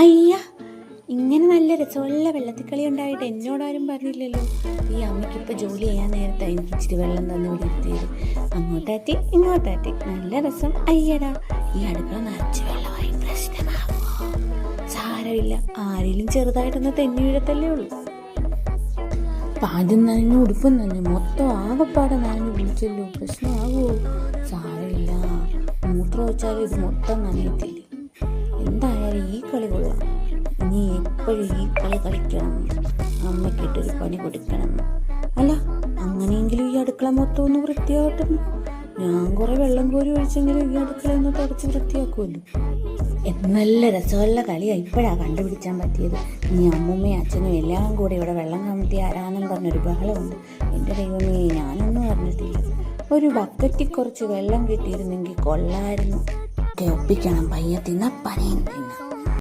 അയ്യ ഇങ്ങനെ നല്ല രസമുള്ള വെള്ളത്തിക്കളി ഉണ്ടായിട്ട് എന്നോടാരും പറഞ്ഞില്ലല്ലോ. ഈ അമ്മയ്ക്ക് ഇപ്പൊ ജോലി ചെയ്യാൻ നേരത്തെ എനിക്ക് ഇച്ചിരി വെള്ളം തന്നു വിളിയിരുത്തിയത് അങ്ങോട്ടാറ്റി ഇങ്ങോട്ടാറ്റി നല്ല രസം. അയ്യടാ ഈ അടുക്കള നിറച്ച് വെള്ളമായി. പ്രശ്നമാവോ സാരമില്ല. ആരെങ്കിലും ചെറുതായിട്ടൊന്ന് തെന്നി വീഴത്തല്ലേ ഉള്ളൂ. പാദ്യം നനഞ്ഞു ഉടുപ്പും നനഞ്ഞു മൊത്തം ആകപ്പാടെ നനഞ്ഞു വിളിച്ചല്ലോ പ്രശ്നമാകുമോ സാരമില്ല. മൂത്രം വെച്ചാലും ഇത് മൊത്തം നനയത്തില്ലേ? എന്തായാലും ഈ കളി എപ്പോഴും ഈ കളി കളിക്കണം. അമ്മയ്ക്കിട്ടൊരു പണി കൊടുക്കണം. അല്ല അങ്ങനെയെങ്കിലും ഈ അടുക്കള മൊത്തം ഒന്ന് വൃത്തിയാകട്ടും ഞാൻ കുറെ വെള്ളം കോരി ഒഴിച്ചെങ്കിലും ഈ അടുക്കള ഒന്ന് തുടച്ച് വൃത്തിയാക്കുമല്ലോ. എന്നല്ല നല്ല കളിയാ. കളിയാണ് ഇപ്പോഴാണ് കണ്ടുപിടിച്ചാൻ പറ്റിയത്. ഇനി അമ്മൂമ്മയും അച്ഛനും എല്ലാം കൂടി ഇവിടെ വെള്ളം കമത്തി ആരാന്നും പറഞ്ഞൊരു ബഹളമുണ്ട്. എന്റെ ദൈവമേ ഞാനൊന്നും അറിഞ്ഞിട്ടില്ല. ഒരു ബക്കറ്റിൽ കുറച്ച് വെള്ളം കിട്ടിയിരുന്നെങ്കിൽ കൊള്ളായിരുന്നു. കേൾപ്പിക്കണം ഒപ്പിക്കണം പയ്യെ തിന്ന പനയും തിന്ന.